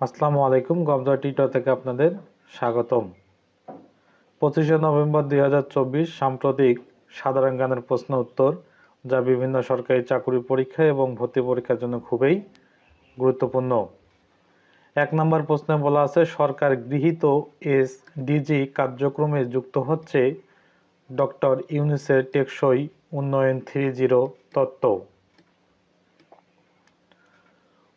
আসসালামু আলাইকুম গবজা টিটো থেকে আপনাদের স্বাগতম। পঁচিশে নভেম্বর দুই হাজার চব্বিশ সাম্প্রতিক সাধারণ জ্ঞানের প্রশ্ন উত্তর, যা বিভিন্ন সরকারি চাকুরি পরীক্ষা এবং ভর্তি পরীক্ষার জন্য খুবই গুরুত্বপূর্ণ। এক নম্বর প্রশ্নে বলা আছে, সরকার গৃহীত এস ডিজি কার্যক্রমে যুক্ত হচ্ছে ডক্টর ইউনিসের টেকসই উন্নয়ন থ্রি জিরো তত্ত্ব।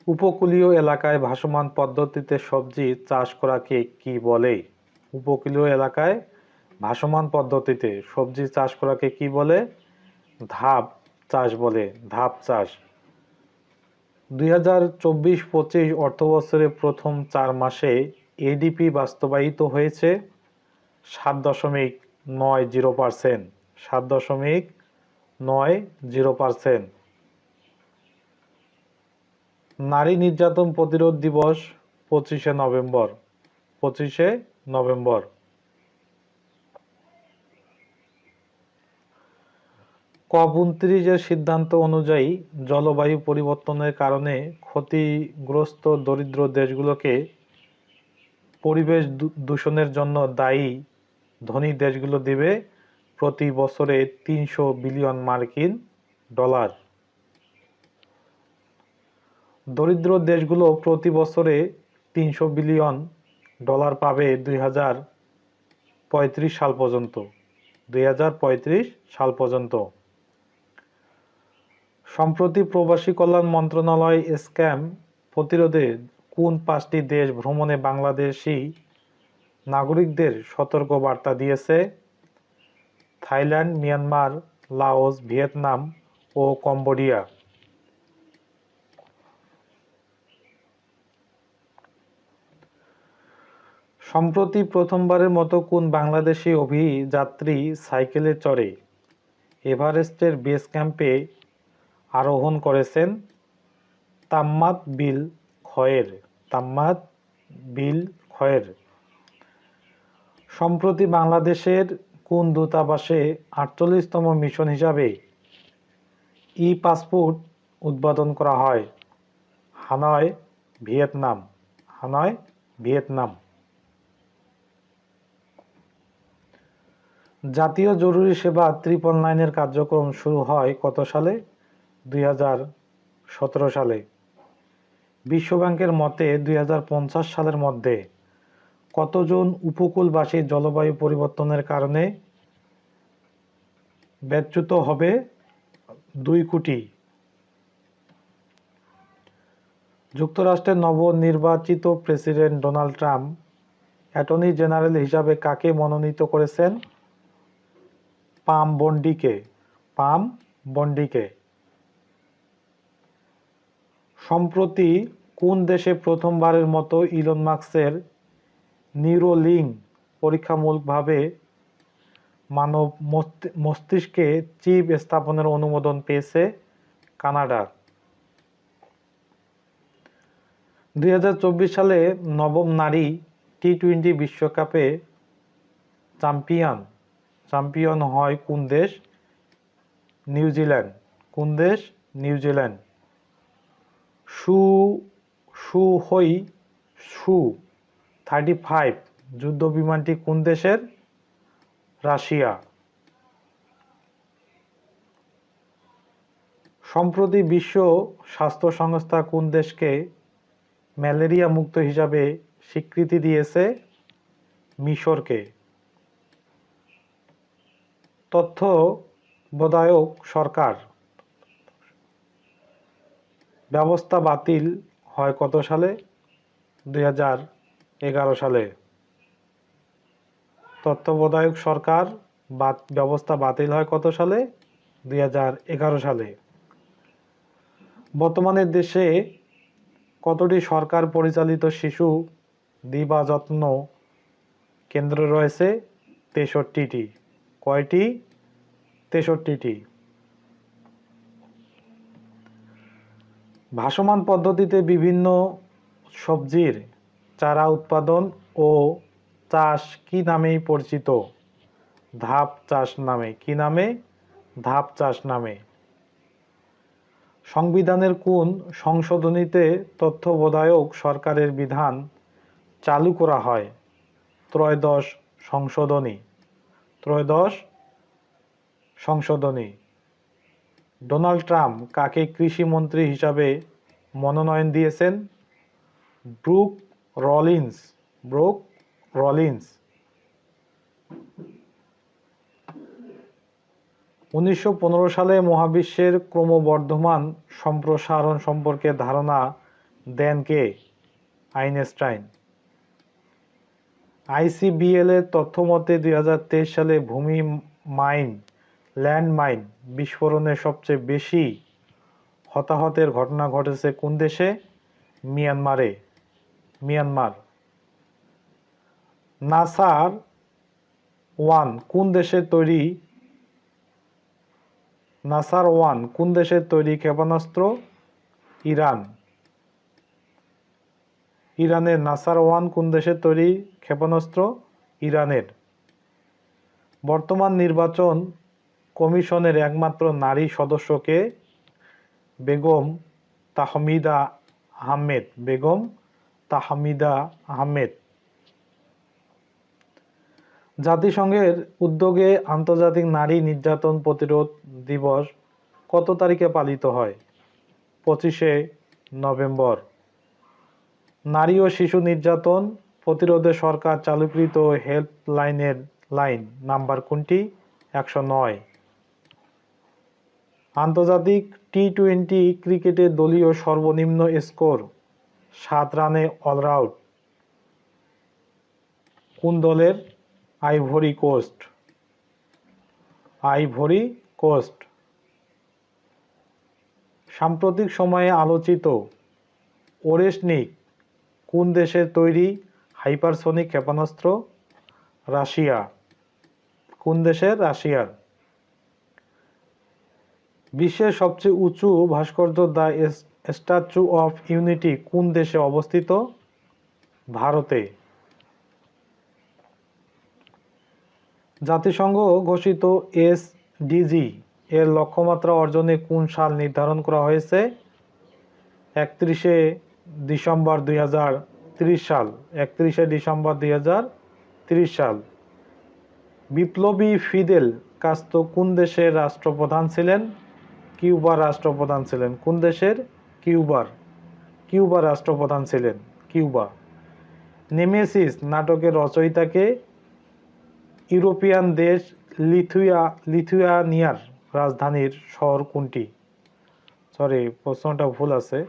উপকূলীয় এলাকায় ভাসমান পদ্ধতিতে সবজি চাষ করাকে কি বলে? উপকূলীয় এলাকায় ভাসমান পদ্ধতিতে সবজি চাষ করাকে কি বলে? ধাপ চাষ বলে, ধাপ চাষ। দুই হাজার চব্বিশ পঁচিশ প্রথম চার মাসে এডিপি বাস্তবায়িত হয়েছে সাত দশমিক নয় জিরো পার্সেন্ট, সাত দশমিক নয় জিরো পার্সেন্ট। নারী নির্যাতন প্রতিরোধ দিবস পঁচিশে নভেম্বর। পঁচিশে নভেম্বর। কপ উনত্রিশের সিদ্ধান্ত অনুযায়ী জলবায়ু পরিবর্তনের কারণে ক্ষতিগ্রস্ত দরিদ্র দেশগুলোকে পরিবেশ দূষণের জন্য দায়ী ধনী দেশগুলো দিবে প্রতি বছরে তিনশো বিলিয়ন মার্কিন ডলার। দরিদ্র দেশগুলো প্রতি বছরে তিনশো বিলিয়ন ডলার পাবে দুই হাজার পঁয়ত্রিশ সাল পর্যন্ত। দুই হাজার পঁয়ত্রিশ সাল পর্যন্ত। সম্প্রতি প্রবাসী কল্যাণ মন্ত্রণালয় স্ক্যাম প্রতিরোধে কোন পাঁচটি দেশ ভ্রমণে বাংলাদেশি নাগরিকদের সতর্ক বার্তা দিয়েছে? থাইল্যান্ড, মিয়ানমার, লাওস, ভিয়েতনাম ও কম্বোডিয়া। সম্প্রতি প্রথমবারের মতো কোন বাংলাদেশি অভিযাত্রী সাইকেলে চড়ে এভারেস্টের বেস ক্যাম্পে আরোহণ করেছেন তাম্মাদ বিল খয়ের। তাম্মাদ বিল খয়ের। সম্প্রতি বাংলাদেশের কোন দূতাবাসে আটচল্লিশতম মিশন হিসাবে ই পাসপোর্ট উদ্বোধন করা হয়? Hanoi, Vietnam. Hanoi, Vietnam. জাতীয় জরুরি সেবা ত্রিপল নাইনের কার্যক্রম শুরু হয় কত সালে? দুই সালে। বিশ্বব্যাংকের মতে দুই হাজার পঞ্চাশ সালের মধ্যে কতজন উপকূলবাসী জলবায়ু পরিবর্তনের কারণে ব্যচ্যুত হবে? দুই কোটি। যুক্তরাষ্ট্রের নবনির্বাচিত president Donald Trump attorney general হিসাবে কাকে মনোনীত করেছেন? পাম বন্ডিকে পাম বন্ডিকে। সম্প্রতি কোন দেশে প্রথমবারের মতো ইলন মার্কসের নিউরোলিং পরীক্ষামূলকভাবে মানব মস্তি- মস্তিষ্কে চিপ স্থাপনের অনুমোদন পেয়েছে কানাডা দুই হাজার চব্বিশ সালে নবম নারী টি টোয়েন্টি বিশ্বকাপে চ্যাম্পিয়ন। চ্যাম্পিয়ন হয় কোন দেশ? নিউজিল্যান্ড কোন দেশ? নিউজিল্যান্ড সু সু হই, সু। থার্টি ফাইভ যুদ্ধ বিমানটি কোন দেশের? রাশিয়া। সম্প্রতি বিশ্ব স্বাস্থ্য সংস্থা কোন দেশকে ম্যালেরিয়া মুক্ত হিসাবে স্বীকৃতি দিয়েছে? মিশরকে। তত্ত্বাবধায়ক সরকার। ব্যবস্থা বাতিল হয় কত সালে? দুই হাজার এগারো সালে। তত্ত্বাবধায়ক সরকার ব্যবস্থা বাতিল হয় কত সালে? দুই হাজার এগারো সালে। বর্তমানে দেশে কতটি সরকার পরিচালিত শিশু দিবা যত্ন কেন্দ্র রয়েছে? তেষট্টিটি। কয়টি? তেষট্টিটি। ভাসমান পদ্ধতিতে বিভিন্ন সবজির চারা উৎপাদন ও চাষ কি নামেই পরিচিত? ধাপ চাষ নামে। কি নামে? ধাপ চাষ নামে। সংবিধানের কোন সংশোধনীতে তত্ত্বাবধায়ক সরকারের বিধান চালু করা হয়? ত্রয়োদশ সংশোধনী। ত্রয়োদশ সংশোধনী। ডোনাল্ড ট্রাম্প কাকে কৃষিমন্ত্রী হিসাবে মনোনয়ন দিয়েছেন? Brooke Rollins Brooke Rollins. উনিশশো পনেরো সালে মহাবিশ্বের ক্রমবর্ধমান সম্প্রসারণ সম্পর্কে ধারণা দেন কে? আইনস্টাইন। আইসিবিএল এর তথ্যমতে দু হাজার তেইশ সালে ভূমি মাইন ল্যান্ড মাইন বিস্ফোরণে সবচেয়ে বেশি হতাহতের ঘটনা ঘটেছে কোন দেশে? মিয়ানমারে। মিয়ানমার। নাসার ওয়ান কোন দেশের তৈরি? নাসার ওয়ান কোন দেশের তৈরি ক্ষেপণাস্ত্র? ইরান। ইরানের নাসার ওয়ান কোন দেশের তৈরি ক্ষেপণাস্ত্র? ইরানের। বর্তমান নির্বাচন কমিশনের একমাত্র নারী সদস্যকে বেগম তাহমিদা আহমেদ, বেগম তাহমিদা আহমেদ জাতিসংঘের উদ্যোগে আন্তর্জাতিক নারী নির্যাতন প্রতিরোধ দিবস কত তারিখে পালিত হয়? পঁচিশে নভেম্বর। নারী ও শিশু নির্যাতন প্রতিরোধে সরকার চালুকৃত হেল্পলাইনের লাইন নাম্বার কোনটি? একশো নয়। আন্তর্জাতিক টি টোয়েন্টি ক্রিকেটে দলীয় সর্বনিম্ন স্কোর, সাত রানে অলআউট কোন দলের? Ivory Coast. Ivory Coast. সাম্প্রতিক সময়ে আলোচিত ওরেসনিক কোন দেশের তৈরি হাইপারসোনিক ক্ষেপণাস্ত্র? রাশিয়া। কোন দেশের? রাশিয়ার। বিশ্বের সবচেয়ে উঁচু ভাস্কর্য দ্য স্ট্যাচু অফ ইউনিটি কোন দেশে অবস্থিত? ভারতে। জাতিসংঘ ঘোষিত এসডিজি এর লক্ষ্যমাত্রা অর্জনে কোন সাল নির্ধারণ করা হয়েছে? একত্রিশে ডিসেম্বর দুই সাল। একত্রিশে ডিসেম্বর দুই সাল। বিপ্লবী ফিদেল কাস্তো কোন দেশের রাষ্ট্রপ্রধান ছিলেন? কিউবার রাষ্ট্রপ্রধান ছিলেন। কোন দেশের? কিউবার। কিউবার রাষ্ট্রপ্রধান ছিলেন। কিউবা। নেমেসিস নাটকের রচয়িতাকে ইউরোপিয়ান দেশ লিথুয়া, লিথুয়ানিয়ার রাজধানীর শহর কোনটি? সরি প্রশ্নটা ভুল আছে।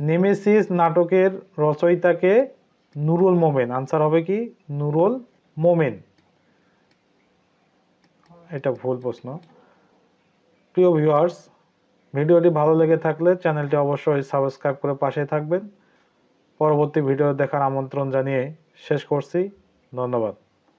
নেমেসিস নাটকের রচয়িতাকে নুরুল মোমেন। আনসার হবে কি? নুরুল মোমেন। এটা ভুল প্রশ্ন। প্রিয় ভিউয়ার্স, ভিডিওটি ভালো লেগে থাকলে চ্যানেলটি অবশ্যই সাবস্ক্রাইব করে পাশে থাকবেন। পরবর্তী ভিডিও দেখার আমন্ত্রণ জানিয়ে শেষ করছি। ধন্যবাদ।